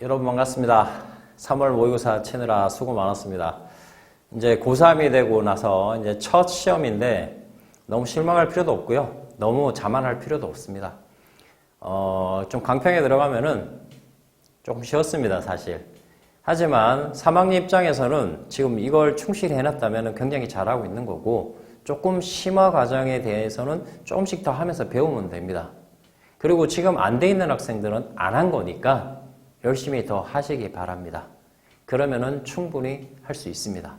여러분 반갑습니다. 3월 모의고사 치느라 수고 많았습니다. 이제 고3이 되고 나서 이제 첫 시험인데 너무 실망할 필요도 없고요. 너무 자만할 필요도 없습니다. 어, 좀 강평에 들어가면은 조금 쉬웠습니다, 사실. 하지만 3학년 입장에서는 지금 이걸 충실히 해놨다면 굉장히 잘하고 있는 거고 조금 심화 과정에 대해서는 조금씩 더 하면서 배우면 됩니다. 그리고 지금 안 돼 있는 학생들은 안 한 거니까 열심히 더 하시기 바랍니다. 그러면은 충분히 할 수 있습니다.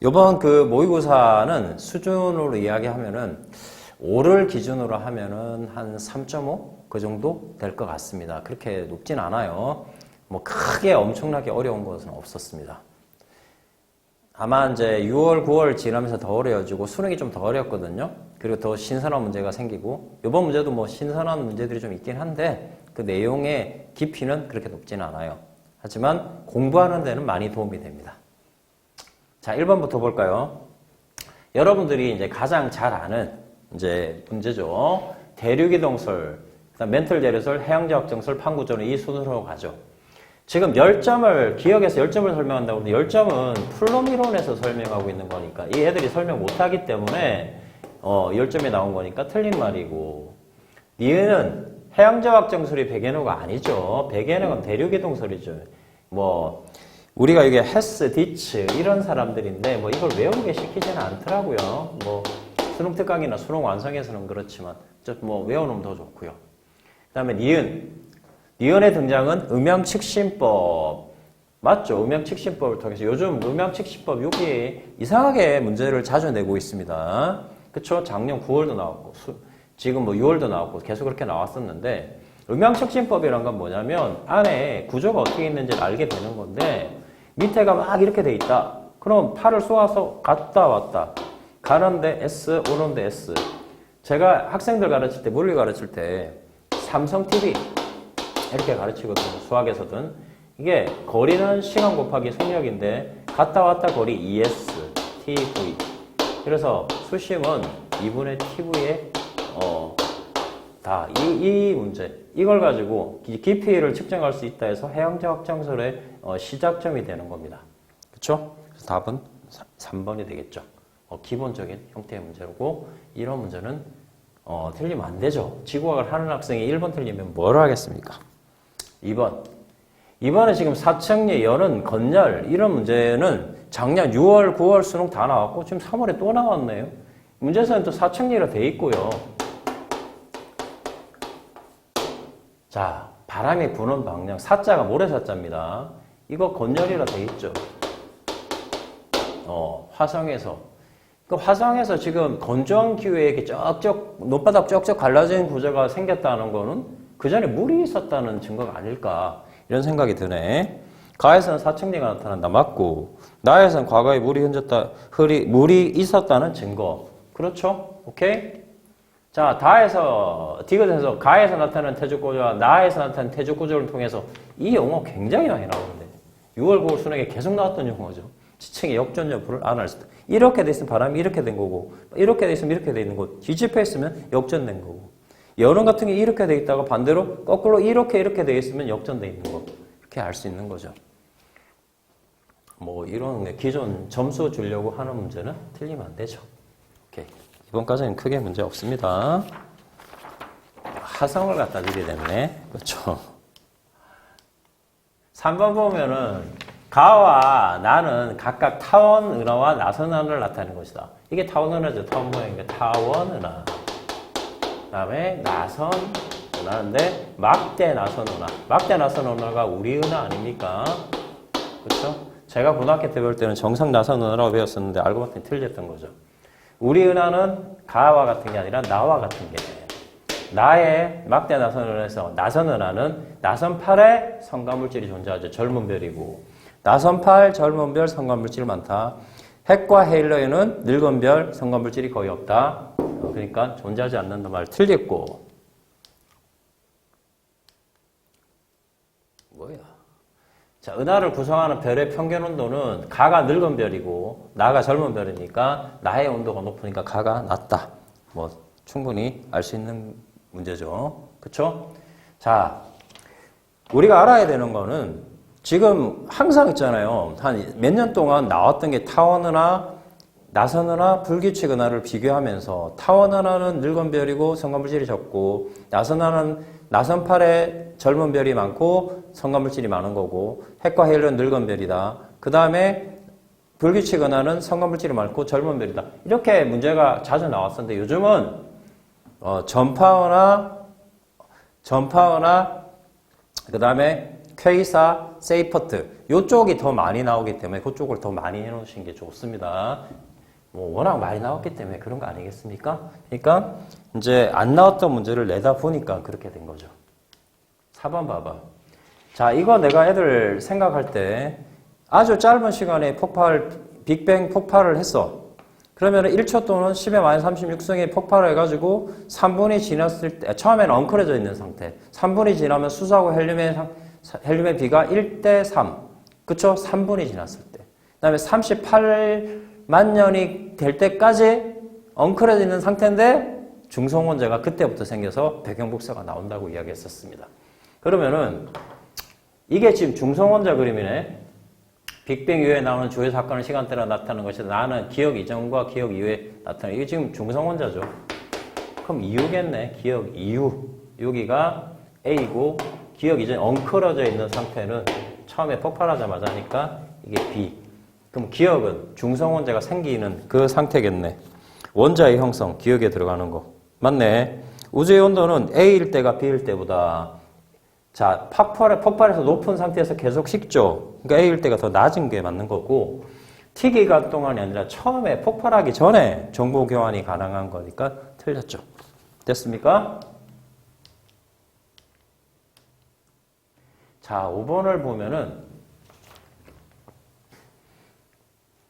이번 그 모의고사는 수준으로 이야기하면은 5를 기준으로 하면은 한 3.5 그 정도 될 것 같습니다. 그렇게 높진 않아요. 뭐 크게 엄청나게 어려운 것은 없었습니다. 아마 이제 6월, 9월 지나면서 더 어려워지고 수능이 좀 더 어렵거든요. 그리고 더 신선한 문제가 생기고 이번 문제도 뭐 신선한 문제들이 좀 있긴 한데 그 내용의 깊이는 그렇게 높지는 않아요. 하지만 공부하는 데는 많이 도움이 됩니다. 자, 1번부터 볼까요? 여러분들이 이제 가장 잘 아는 이제 문제죠. 대륙이동설, 그다음 멘털 재료설, 해양자학정설, 판구조는 이 순서로 가죠. 지금 10점을, 기억에서 10점을 설명한다고 하는데 10점은 플럼 이론에서 설명하고 있는 거니까 이 애들이 설명 못하기 때문에 어, 10점이 나온 거니까 틀린 말이고 니은은 해양자학 정설이 백예노가 아니죠. 백예노는 대륙이동설이죠. 뭐 우리가 이게 헤스, 디츠 이런 사람들인데 뭐 이걸 외우게 시키지는 않더라고요. 뭐 수능 특강이나 수능 완성에서는 그렇지만 뭐 외워놓으면 더 좋고요. 그 다음에 니은 니은의 등장은 음양측신법 맞죠? 음양측신법을 통해서 요즘 음양측신법 여기 이상하게 문제를 자주 내고 있습니다. 그쵸? 작년 9월도 나왔고 수, 지금 뭐 6월도 나왔고 계속 그렇게 나왔었는데 음양측신법이란 건 뭐냐면 안에 구조가 어떻게 있는지를 알게 되는 건데 밑에가 막 이렇게 돼 있다. 그럼 팔을 쏘아서 갔다 왔다. 가는데 S, 오는데 S. 제가 학생들 가르칠 때, 물리 가르칠 때 삼성 TV 이렇게 가르치거든요. 수학에서든. 이게 거리는 시간 곱하기 속력인데 갔다 왔다 거리 ES, TV. 그래서 수심은 2분의 TV에 어, 다, 이, 이 문제. 이걸 가지고 깊이를 측정할 수 있다 해서 해양자 확장설의 어, 시작점이 되는 겁니다. 그쵸? 그래서 답은 3번이 되겠죠. 어, 기본적인 형태의 문제고, 이런 문제는 어, 틀리면 안 되죠. 지구학을 하는 학생이 1번 틀리면 뭘 하겠습니까? 2번. 2번에 지금 사청리, 열은, 건열, 이런 문제는 작년 6월, 9월 수능 다 나왔고, 지금 3월에 또 나왔네요. 문제서는 또 사청리로 돼 있고요. 자, 바람이 부는 방향. 사자가 모래사자입니다. 이거 건열이라 돼 있죠. 어, 화성에서. 그 화성에서 지금 건조한 기후에 이렇게 쩍쩍, 높바닥 쩍쩍 갈라진 구조가 생겼다는 거는 그 전에 물이 있었다는 증거가 아닐까. 이런 생각이 드네. 가에서는 사층리가 나타난다. 맞고. 나에서는 과거에 물이 흔졌다, 흐리, 물이 있었다는 증거. 그렇죠? 오케이? 자, 다에서, 디귿에서 가에서 나타나는 태죽구조와 나에서 나타나는 태죽구조를 통해서 이 용어 굉장히 많이 나오는데 6월, 9월 수능에 계속 나왔던 용어죠. 지층의 역전 여부를 안 할 수도. 이렇게 돼 있으면 바람이 이렇게 된 거고 이렇게 돼 있으면 이렇게 돼 있는 거. 뒤집혀 있으면 역전된 거고. 여론 같은 게 이렇게 돼 있다가 반대로 거꾸로 이렇게 이렇게 돼 있으면 역전돼 있는 거. 이렇게 알 수 있는 거죠. 뭐 이런 기존 점수 주려고 하는 문제는 틀리면 안 되죠. 오케이. 이번까지는 크게 문제 없습니다. 화성을 갖다 주게 됐네. 그렇죠. 3번 보면은 가와 나는 각각 타원 은하와 나선 은하를 나타내는 것이다. 이게 타원 은하죠. 타원 모양이니까 타원 은하. 그다음에 나선 은하인데 막대 나선 은하. 막대 나선 은하가 우리 은하 아닙니까? 그렇죠? 제가 고등학교 때 배울 때는 정상 나선 은하라고 배웠었는데 알고 봤더니 틀렸던 거죠. 우리 은하는 가와 같은 게 아니라 나와 같은 게 나의 막대 나선은에서 나선 은하는 나선 팔에 성간물질이 존재하죠. 젊은 별이고 나선 팔 젊은 별 성간물질 많다. 핵과 헤일러에는 늙은 별 성간물질이 거의 없다. 어, 그러니까 존재하지 않는다 말 틀렸고 뭐야? 자, 은하를 구성하는 별의 평균 온도는 가가 늙은 별이고 나가 젊은 별이니까 나의 온도가 높으니까 가가 낮다. 뭐 충분히 알 수 있는 문제죠. 그쵸? 자, 우리가 알아야 되는 거는 지금 항상 있잖아요. 한 몇 년 동안 나왔던 게 타원은하, 나선은하, 불규칙은하를 비교하면서 타원은하는 늙은 별이고 성간물질이 적고 나선은하는 나선팔에 젊은 별이 많고 성간물질이 많은 거고 핵과 헬은 늙은 별이다. 그 다음에 불규칙 은하는 성간물질이 많고 젊은 별이다. 이렇게 문제가 자주 나왔었는데 요즘은 어, 전파은하, 전파은하, 그 다음에 퀘이사, 세이퍼트 이쪽이 더 많이 나오기 때문에 그쪽을 더 많이 해놓으신 게 좋습니다. 뭐 워낙 많이 나왔기 때문에 그런 거 아니겠습니까? 그러니까 이제 안 나왔던 문제를 내다 보니까 그렇게 된 거죠. 4번 봐봐. 자, 이거 내가 애들 생각할 때 아주 짧은 시간에 폭발, 빅뱅 폭발을 했어. 그러면 1초 또는 10의 마이너스 36승이 폭발을 해가지고 3분이 지났을 때, 처음에는 엉클어져 있는 상태. 3분이 지나면 수소하고 헬륨의, 상- 헬륨의 비가 1대 3. 그쵸? 3분이 지났을 때. 그 다음에 38 만 년이 될 때까지 엉클어져 있는 상태인데 중성 원자가 그때부터 생겨서 배경복사가 나온다고 이야기했었습니다. 그러면은 이게 지금 중성 원자 그림이네. 빅뱅 이후에 나오는 주요 사건의 시간대로 나타나는 것이 나는 기억 이전과 기억 이후에 나타나는 이게 지금 중성 원자죠. 그럼 이후겠네. 기억 이후. 여기가 A고 기억 이전 엉클어져 있는 상태는 처음에 폭발하자마자 하니까 이게 B. 그럼 기억은 중성원자가 생기는 그 상태겠네. 원자의 형성, 기억에 들어가는 거. 맞네. 우주의 온도는 A일 때가 B일 때보다 자, 폭발에, 폭발해서 높은 상태에서 계속 식죠. 그러니까 A일 때가 더 낮은 게 맞는 거고, T 기간 동안이 아니라 처음에 폭발하기 전에 정보 교환이 가능한 거니까 틀렸죠. 됐습니까? 자, 5번을 보면은,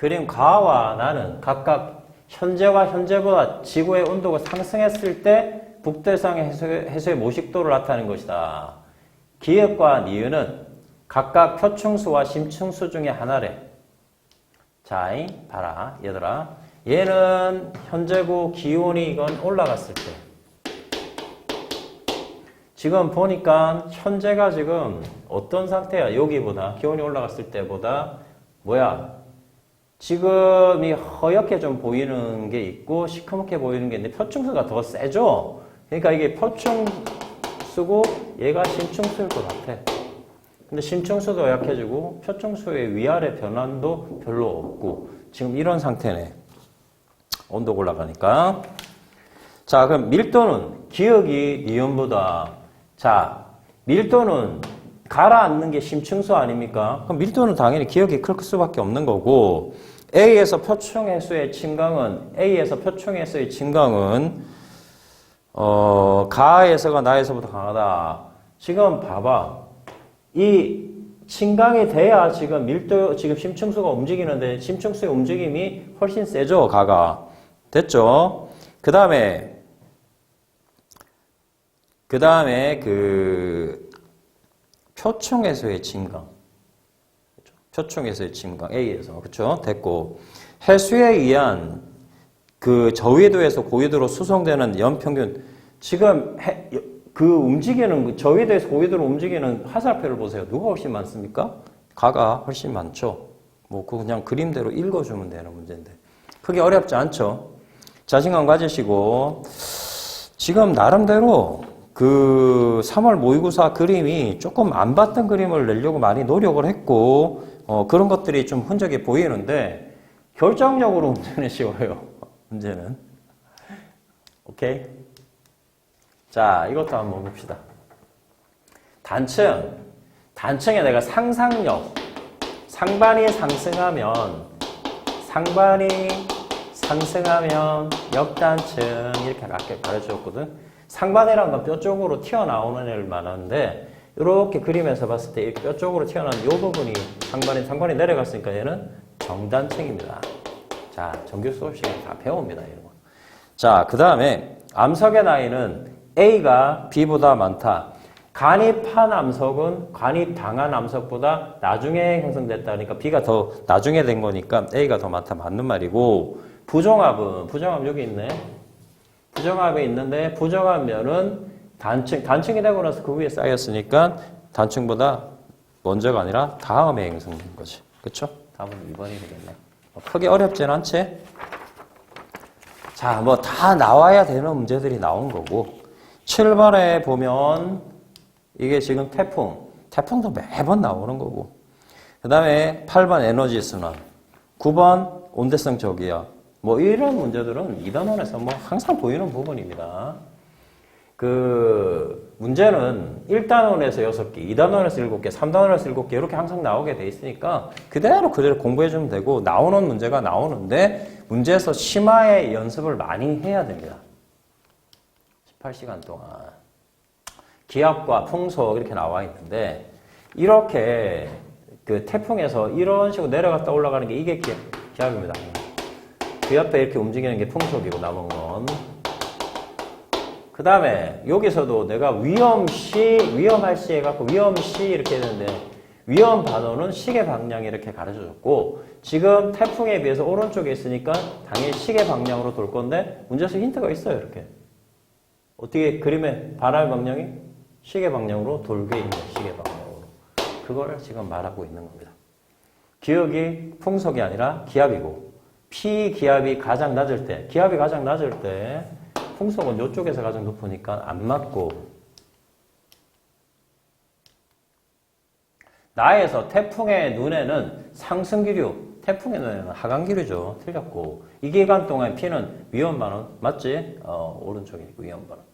그림 가와 나는 각각 현재와 현재보다 지구의 온도가 상승했을 때 북대성의 해수의, 해수의 모식도를 나타내는 것이다. 기역과 니은은 각각 표충수와 심충수 중에 하나래. 자, 이 봐라, 얘들아. 얘는 현재고 기온이 이건 올라갔을 때. 지금 보니까 현재가 지금 어떤 상태야? 여기보다 기온이 올라갔을 때보다 뭐야? 지금 이 허옇게 좀 보이는 게 있고 시커멓게 보이는 게 있는데 표충수가 더 세죠? 그러니까 이게 표충수고 얘가 심충수일 것 같아. 근데 심충수도 약해지고 표충수의 위아래 변환도 별로 없고 지금 이런 상태네. 온도 올라가니까. 자, 그럼 밀도는 기억이 니온보다 자, 밀도는 가라앉는 게 심층수 아닙니까? 그럼 밀도는 당연히 기억이 클 수밖에 없는 거고 A에서 표충해수의 침강은 A에서 표충해수의 침강은 어, 가에서가 나에서보다 강하다. 지금 봐봐. 이 침강이 돼야 지금 밀도, 지금 심층수가 움직이는데 심층수의 움직임이 훨씬 세죠, 가가. 됐죠? 그 다음에 그 다음에 그 표충에서의 진강. 그렇죠? 표충에서의 진강. A에서. 그렇죠? 됐고. 해수에 의한 그 저위도에서 고위도로 수송되는 연평균 지금 해, 그 움직이는 그 저위도에서 고위도로 움직이는 화살표를 보세요. 누가 훨씬 많습니까? 가가 훨씬 많죠. 뭐 그거 그냥 그림대로 읽어주면 되는 문제인데 크게 어렵지 않죠. 자신감 가지시고 지금 나름대로 그 3월 모의고사 그림이 조금 안 봤던 그림을 내려고 많이 노력을 했고 어, 그런 것들이 좀 흔적이 보이는데 결정적으로 문제는 쉬워요. 문제는 오케이. 자 이것도 한번 봅시다. 단층 단층에 내가 상상력 상반이 상승하면 상반이 상승하면 역단층 이렇게 아까 가르쳐줬거든. 건뼈 쪽으로 튀어나오는 애를 말하는데 이렇게 그림에서 봤을 때이뼈 쪽으로 튀어나온 이 부분이 상반이 상반이 내려갔으니까 얘는 정단층입니다. 자 정규 수업 시간에 다 배웁니다 이런 거. 자 그 다음에 암석의 나이는 A가 B보다 많다. 간입한 암석은 간입당한 암석보다 나중에 형성됐다. 그러니까 B가 더 나중에 된 거니까 A가 더 많다. 맞는 말이고 부정합은 부정합 여기 있네. 부정합이 있는데 부정합 면은 단층 단층이 되고 나서 그 위에 쌓였으니까 단층보다 먼저가 아니라 다음에 형성된 거지. 그쵸? 답은 2번이 되겠네. 뭐 크게 어렵진 않지? 자, 뭐 다 나와야 되는 문제들이 나온 거고. 7번에 보면 이게 지금 태풍. 태풍도 매번 나오는 거고. 그 다음에 8번 에너지 순환. 9번 온대성 저기압. 뭐 이런 문제들은 2단원에서 뭐 항상 보이는 부분입니다. 그 문제는 1단원에서 6개, 2단원에서 7개, 3단원에서 7개 이렇게 항상 나오게 돼 있으니까 그대로 그대로 공부해 주면 되고 나오는 문제가 나오는데 문제에서 심화의 연습을 많이 해야 됩니다. 18시간 동안 기압과 풍속 이렇게 나와 있는데 이렇게 그 태풍에서 이런 식으로 내려갔다 올라가는 게 이게 기- 기압입니다. 그 옆에 이렇게 움직이는 게 풍속이고 남은 건. 그 다음에 여기서도 내가 위험시, 위험할 시 해갖고 위험시 이렇게 했는데 위험 반원은 시계 방향 이렇게 가르쳐 줬고 지금 태풍에 비해서 오른쪽에 있으니까 당연히 시계 방향으로 돌 건데 문제에서 힌트가 있어요 이렇게. 어떻게 그림의 바람 방향이 시계 방향으로 돌게 있는 시계 방향으로. 그거를 지금 말하고 있는 겁니다. 기억이 풍속이 아니라 기압이고 P 기압이 가장 낮을 때, 기압이 가장 낮을 때 풍속은 이쪽에서 가장 높으니까 안 맞고 나에서 태풍의 눈에는 상승기류, 태풍의 눈에는 하강기류죠. 틀렸고 이 기간 동안 P는 위험반원 맞지? 어, 오른쪽이고 위험반원.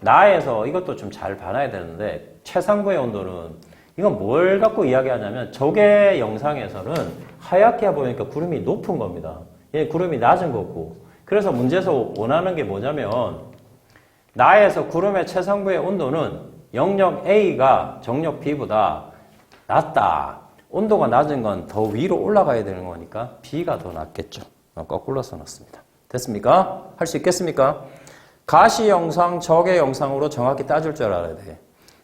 나에서 이것도 좀 잘 봐놔야 되는데 최상부의 온도는 이건 뭘 갖고 이야기하냐면 저게 영상에서는 하얗게 보니까 구름이 높은 겁니다. 얘 구름이 낮은 거고. 그래서 문제에서 원하는 게 뭐냐면 나에서 구름의 최상부의 온도는 영역 A가 정력 B보다 낮다. 온도가 낮은 건 더 위로 올라가야 되는 거니까 B가 더 낫겠죠. 어, 거꾸로 써놨습니다. 됐습니까? 할 수 있겠습니까? 가시 영상, 적의 영상으로 정확히 따질 줄 알아야 돼.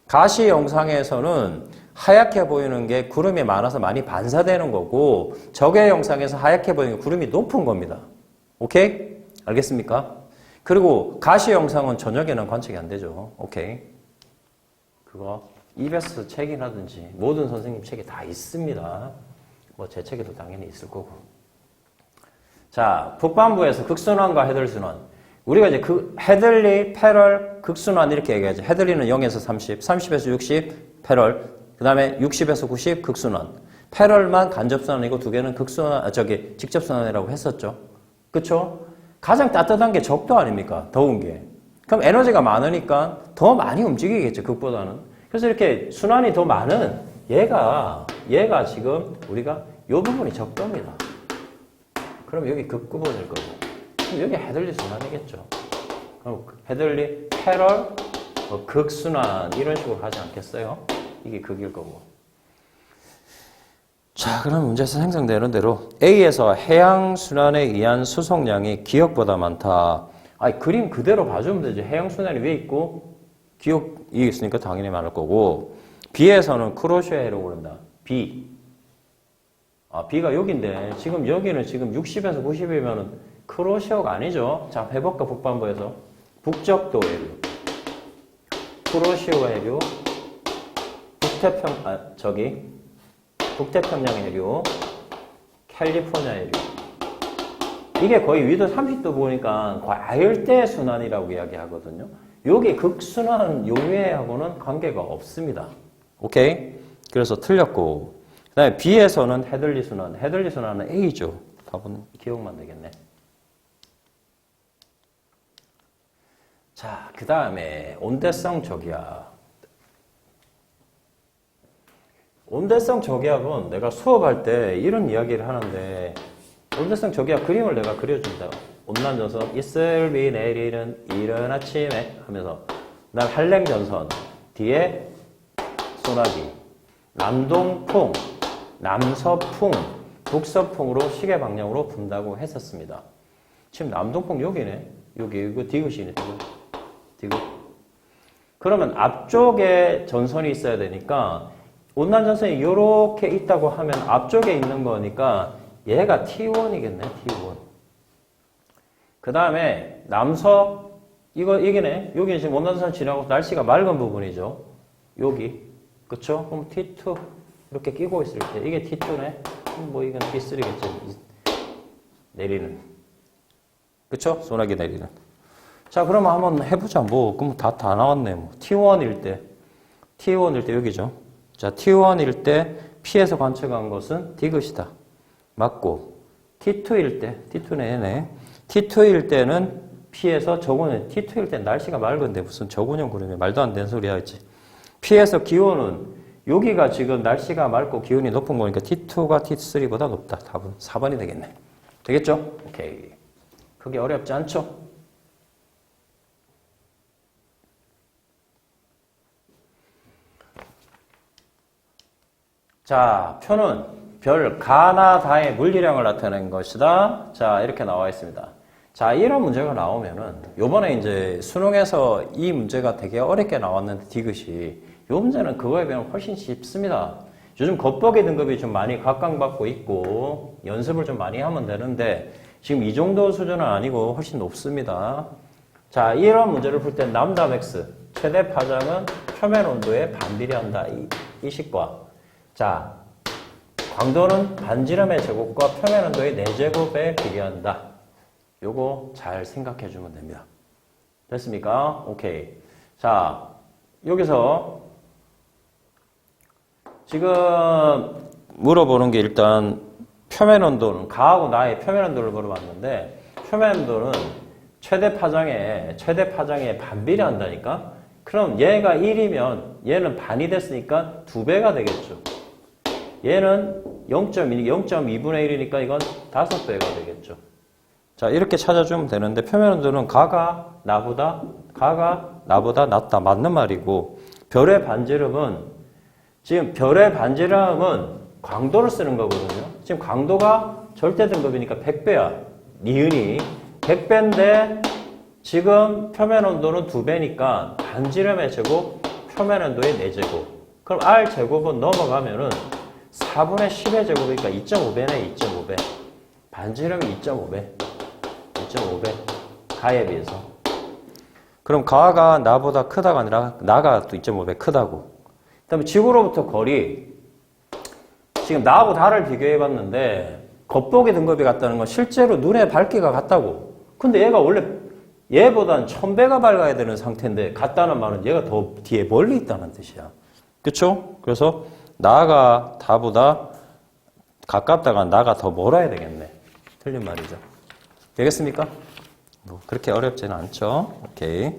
가시 영상에서는 하얗게 보이는 게 구름이 많아서 많이 반사되는 거고 적의 영상에서 하얗게 보이는 게 구름이 높은 겁니다. 오케이? 알겠습니까? 그리고 가시 영상은 저녁에는 관측이 안 되죠. 오케이? 그거 EBS 책이라든지 모든 선생님 책에 다 있습니다. 뭐 제 책에도 당연히 있을 거고. 자, 북반부에서 극순환과 헤들순환. 우리가 이제 그 헤들리, 패럴, 극순환 이렇게 얘기하죠. 헤들리는 0에서 30, 30에서 60, 패럴. 그 다음에 60에서 90, 극순환. 패럴만 간접순환이고 두 개는 극순환, 아, 저기 직접순환이라고 했었죠. 그쵸? 가장 따뜻한 게 적도 아닙니까? 더운 게. 그럼 에너지가 많으니까 더 많이 움직이겠죠. 극보다는. 그래서 이렇게 순환이 더 많은 얘가, 얘가 지금 우리가 요 부분이 적도입니다. 그럼 여기 극구본일 거고. 그럼 여기 헤들리 순환이겠죠. 그럼 헤들리 패럴, 뭐 극순환 이런 식으로 가지 않겠어요? 이게 극일 거고. 자, 그럼 문제에서 생성되는 대로 A에서 해양 순환에 의한 수송량이 기억보다 많다. 아니, 그림 그대로 봐주면 되죠. 해양 순환이 왜 있고 기억이 있으니까 당연히 많을 거고 B에서는 크로시아로 오른다. B. 아, B가 여기인데 지금 여기는 지금 60에서 90이면은 크로시아가 아니죠. 자, 해볼까 북반부에서 북적도 해류, 크로시아 해류, 북태평 아 저기 북태평양 해류, 캘리포니아 해류. 이게 거의 위도 30도 보니까 과열대 순환이라고 이야기하거든요. 여기 극순환 용해하고는 관계가 없습니다. 오케이? 그래서 틀렸고. 그 다음에 B에서는 헤들리 순환. 헤들리 순환은 A죠. 답은 기억만 되겠네. 자, 그 다음에 온대성 저기압. 온대성 저기압은 내가 수업할 때 이런 이야기를 하는데 온대성 저기압 그림을 내가 그려준다. 온난전선 이슬비 내리는 이른 아침에 하면서 난 한랭전선 뒤에 소나기 남동풍 남서풍 북서풍으로 시계 방향으로 분다고 했었습니다. 지금 남동풍 여기네. 여기 이거 디귿이네. 디귿. 디귿. 그러면 앞쪽에 전선이 있어야 되니까 온난 전선이 이렇게 있다고 하면 앞쪽에 있는 거니까 얘가 T1이겠네, T1. 그 다음에 남서, 이거, 이게네. 여기 지금 온난 전선 지나고 날씨가 맑은 부분이죠. 여기. 그쵸? 그럼 T2 이렇게 끼고 있을 때 이게 T2네. 뭐 이건 T3겠죠. 내리는. 그쵸? 소나기 내리는. 자, 그러면 한번 해보자. 뭐, 그럼 다, 다 나왔네. 뭐. T1일 때, T1일 때 여기죠. 자, T1일 때 P에서 관측한 것은 디귿이다. 맞고, T2일 때, T2네, 얘네. T2일 때는 P에서 저군은, T2일 때 날씨가 맑은데 무슨 저군형 구름이 말도 안 되는 소리 하지. P에서 기온은 여기가 지금 날씨가 맑고 기온이 높은 거니까 T2가 T3보다 높다. 답은 4번이 되겠네. 되겠죠? 오케이. 그게 어렵지 않죠? 자, 표는 별 가나다의 물리량을 나타낸 것이다. 자, 이렇게 나와 있습니다. 자, 이런 문제가 나오면은 요번에 이제 수능에서 이 문제가 되게 어렵게 나왔는데 디귿이 요 문제는 그거에 비하면 훨씬 쉽습니다. 요즘 겉보기 등급이 좀 많이 각광받고 있고 연습을 좀 많이 하면 되는데 지금 이 정도 수준은 아니고 훨씬 높습니다. 자, 이런 문제를 풀 때 남다 맥스 최대 파장은 표면 온도에 반비례한다. 이, 이 식과 자, 광도는 반지름의 제곱과 표면 온도의 4제곱에 비례한다. 요거 잘 생각해 주면 됩니다. 됐습니까? 오케이. 자, 여기서 지금 물어보는 게 일단 표면 온도는 가하고 나의 표면 온도를 물어봤는데 표면 온도는 최대 파장에 최대 파장에 반비례한다니까. 그럼 얘가 1이면 얘는 반이 됐으니까 두 배가 되겠죠. 얘는 0.1, 0.2분의 1이니까 이건 다섯 배가 되겠죠. 자, 이렇게 찾아주면 되는데 표면 온도는 가가 나보다 가가 나보다 낮다 맞는 말이고 별의 반지름은 지금 별의 반지름은 광도를 쓰는 거거든요. 지금 광도가 절대 등급이니까 100배야. 니은이 100배인데 지금 표면 온도는 2배니까 반지름의 제곱, 표면 온도의 4제곱. 그럼 R 제곱은 넘어가면은 4분의 10의 제곱이니까 2.5배네, 2.5배. 반지름이 2.5배. 2.5배. 가에 비해서. 그럼 가가 나보다 크다가 아니라 나가 또 2.5배 크다고. 그 다음에 지구로부터 거리. 지금 나하고 달을 비교해 봤는데, 겉보기 등급이 같다는 건 실제로 눈의 밝기가 같다고. 근데 얘가 원래 얘보단 1000배가 밝아야 되는 상태인데, 같다는 말은 얘가 더 뒤에 멀리 있다는 뜻이야. 그쵸? 그래서 나가 다보다 가깝다가 나가 더 멀어야 되겠네. 틀린 말이죠. 되겠습니까? 뭐 그렇게 어렵지는 않죠. 오케이.